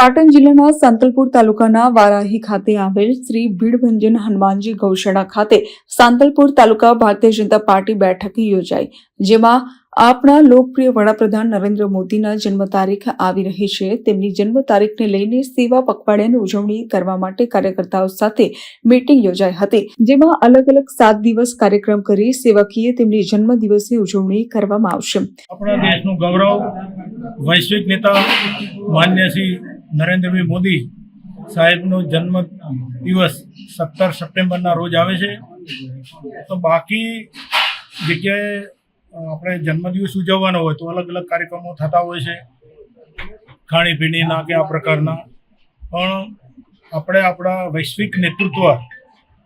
પાટણ જિલ્લાના સાંતલપુર તાલુકાના વારાહી ખાતે આવેલ શ્રી ભીડભંજન હનુમાનજી ગૌશાળા ખાતે સાંતલપુર તાલુકા ભારતીય જનતા પાર્ટી બેઠક યોજાઈ, જેમાં આપણા લોકપ્રિય વડાપ્રધાન નરેન્દ્ર મોદીના જન્મ તારીખ આવી રહી છે. તેમની જન્મ તારીખને લઈને સેવા પખવાડિયાની ઉજવણી કરવા માટે કાર્યકર્તાઓ સાથે મીટિંગ યોજાઈ હતી, જેમાં અલગ અલગ સાત દિવસ કાર્યક્રમ કરી સેવાકીય તેમની જન્મ દિવસે ઉજવણી કરવામાં આવશે. આપણા દેશનું ગૌરવ વૈશ્વિક નેતા માન્ય શ્રી નરેન્દ્રભાઈ મોદી સાહેબનો જન્મ દિવસ સત્તર સપ્ટેમ્બરના રોજ આવે છે. તો બાકી જગ્યાએ આપણે જન્મદિવસ ઉજવવાનો હોય તો અલગ અલગ કાર્યક્રમો થતા હોય છે. ખાણીપીણીના કે આ પ્રકારના. પણ આપણે આપણા વૈશ્વિક નેતૃત્વ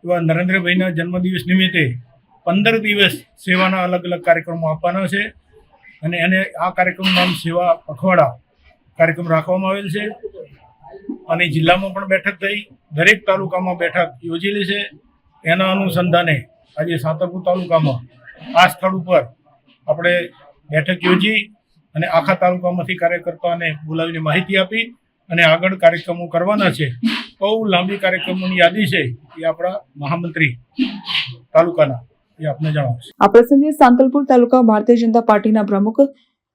એવા નરેન્દ્રભાઈના જન્મદિવસ નિમિત્તે પંદર દિવસ સેવાના અલગ અલગ કાર્યક્રમો આપવાના છે. અને એને આ કાર્યક્રમનું નામ સેવા પખવાડા કાર્યક્રમ રાખવામાં આવેલ છે. અને જિલ્લામાં પણ બેઠક થઈ. દરેક તાલુકામાં બેઠક યોજેલી છે. એના અનુસંધાને આજે સાંતરપુર તાલુકામાં આ સ્થળ ઉપર આપણે બેઠક યોજી અને આખા તાલુકામાંથી કાર્યકર્તાઓને બોલાવીને માહિતી આપી અને આગળ કાર્યક્રમો કરવાના છે. બહુ લાંબી કાર્યક્રમોની યાદી છે એ આપણા મહામંત્રી તાલુકાના એ આપને જણાવશે. આ પ્રસંગે સાંતલપુર તાલુકા ભારતીય જનતા પાર્ટીના પ્રમુખ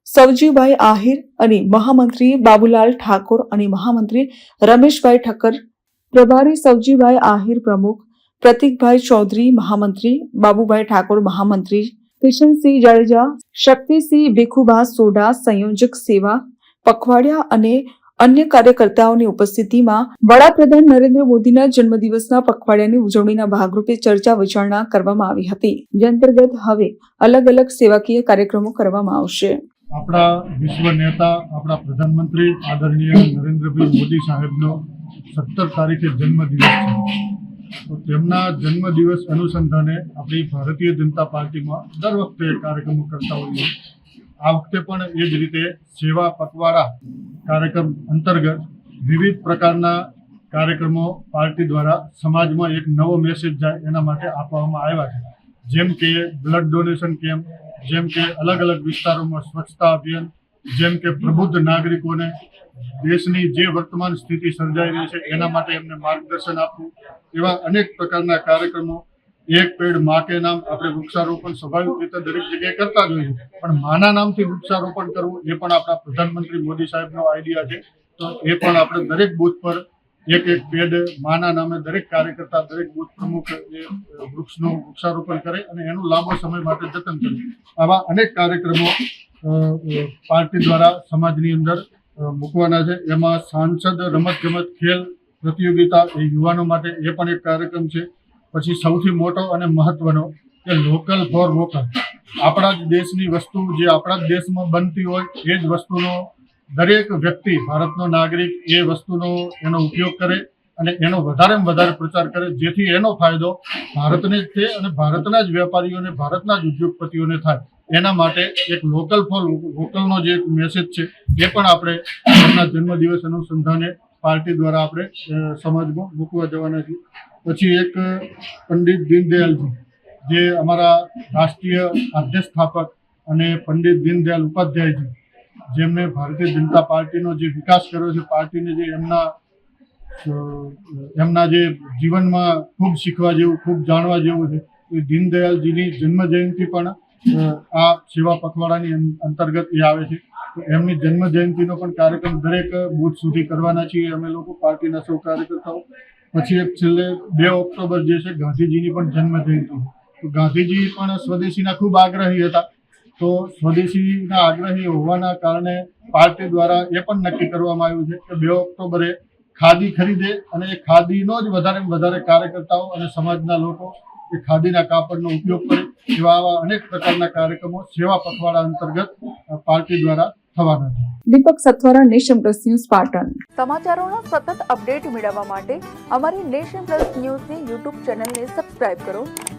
સવજીભાઈ આહિર અને મહામંત્રી બાબુલાલ ઠાકોર અને મહામંત્રી રમેશભાઈ ઠક્કર, પ્રભારી સવજીભાઈ આહિર પ્રમુખ પ્રતિકભાઈ ચૌધરી મહામંત્રી, બાબુભાઈ ઠાકોર મહામંત્રી, કિશનસિંહ જાડેજા, શક્તિસિંહ ભીખુભા સોઢા, સંયોજક સેવા, પખવાડિયા અને અન્ય કાર્યકર્તાઓની ઉપસ્થિતિમાં વડાપ્રધાન નરેન્દ્ર મોદીના જન્મદિવસના પખવાડિયાની ઉજવણીના ભાગરૂપે ચર્ચા વિચારણા કરવામાં આવી હતી. જે અંતર્ગત હવે અલગ અલગ સેવાકીય કાર્યક્રમો કરવામાં આવશે. આપણા વિશ્વ નેતા, આપણા પ્રધાનમંત્રી આદરણીય નરેન્દ્રભાઈ મોદી સાહેબનો સત્તર તારીખે જન્મદિવસ છે. તો તેમના જન્મદિવસ અનુસંધાને આપણી ભારતીય જનતા પાર્ટીમાં દર વખતે કાર્યક્રમો કરતા હોઈએ આ વખતે પણ એ જ રીતે સેવા પખવાડા કાર્યક્રમ અંતર્ગત વિવિધ પ્રકારના કાર્યક્રમો પાર્ટી દ્વારા સમાજમાં એક નવો મેસેજ જાય એના માટે આપવામાં આવ્યા છે. જેમ કે બ્લડ ડોનેશન કેમ્પ જેમ કે અલગ અલગ વિસ્તારોમાં સ્વચ્છતા અભિયાન, જેમ કે પ્રબુદ્ધ નાગરિકોને દેશની જે વર્તમાન સ્થિતિ સર્જાઈ રહી છે, એના માટે એમને માર્ગદર્શન આપવું, એવા અનેક પ્રકારના કાર્યક્રમો એક પેડ મા કે નામ આપણે વૃક્ષારોપણ સ્વાભાવિક રીતે દરેક જગ્યાએ કરતા જ હોઈએ. પણ માના નામથી વૃક્ષારોપણ કરવું એ પણ આપણા પ્રધાનમંત્રી મોદી સાહેબનો આઈડિયા છે. તો એ પણ આપણે દરેક બૂથ પર એક એક પેડ માના નામે દરેક કાર્યકર્તા, દરેક બુથ પ્રમુખ એ વૃક્ષનું વૃક્ષારોપણ કરે અને એનું લાંબો સમય માટે જતન કરે. આવા અનેક કાર્યક્રમો પાર્ટી દ્વારા સમાજની અંદર મૂકવાના છે. એમાં સાંસદ રમત ગમત ખેલ પ્રતિયોગિતા એ યુવાનો માટે એ પણ એક કાર્યક્રમ છે. પછી સૌથી મોટો અને મહત્વનો કે લોકલ ફોર વોકલ આપણા જ દેશની વસ્તુ જે આપણા જ દેશમાં બનતી હોય એ જ વસ્તુનો દરેક વ્યક્તિ ભારતનો નાગરિક એ વસ્તુનો એનો ઉપયોગ કરે અને એનો વધારેમાં વધારે પ્રચાર કરે, જેથી એનો ફાયદો ભારતને જ થાય અને ભારતના જ વેપારીઓને, ભારતના જ ઉદ્યોગપતિઓને થાય. એના માટે એક લોકલ ફોર લોકલનો જે મેસેજ છે, એ પણ આપણે એમના જન્મદિવસ અનુસંધાને પાર્ટી દ્વારા આપણે સમાજમાં મૂકવા જવાના છીએ. પછી એક પંડિત દીનદયાલજી, જે અમારા રાષ્ટ્રીય આદ્ય સ્થાપક અને પંડિત દીનદયાલ ઉપાધ્યાયજી જેમને ભારતીય જનતા પાર્ટીનો જે વિકાસ કર્યો છે, પાર્ટીને જે એમના એમના જે જીવનમાં ખૂબ શીખવા જેવું, ખૂબ જાણવા જેવું છે, એ દીનદયાલજીની જન્મ જયંતિ પણ આ સેવા પખવાડાની અંતર્ગત એ આવે છે. તો એમની જન્મ જયંતિનો પણ કાર્યક્રમ દરેક બૂથ સુધી કરવાના છીએ. અમે લોકો પાર્ટીના સૌ કાર્યકર્તાઓ. પછી છેલ્લે બે ઓક્ટોબર જે છે, ગાંધીજીની પણ જન્મ જયંતિ તો ગાંધીજી પણ સ્વદેશીના ખૂબ આગ્રહી હતા. તો સ્વદેશીના આગ્રહી હોવાના કારણે પાર્ટી દ્વારા એ પણ નક્કી કરવામાં આવ્યું છે કે બે ઓક્ટોબરે ખાદી ખરીદે અને એ ખાદીનો જ વધારે વધારે કાર્યકર્તાઓ અને સમાજના લોકો એ ખાદીના કાપડનો ઉપયોગ કરે એવા આવા અનેક પ્રકારના કાર્યક્રમો સેવા પખવાડા અંતર્ગત પાર્ટી દ્વારા થવાના છે. Deepak Sathwara nation plus news Patan. સમાચારોના સતત અપડેટ મેળવવા માટે અમારી નેશન પ્લસ ન્યૂઝની યુટ્યુબ ચેનલને સબસ્ક્રાઇબ કરો.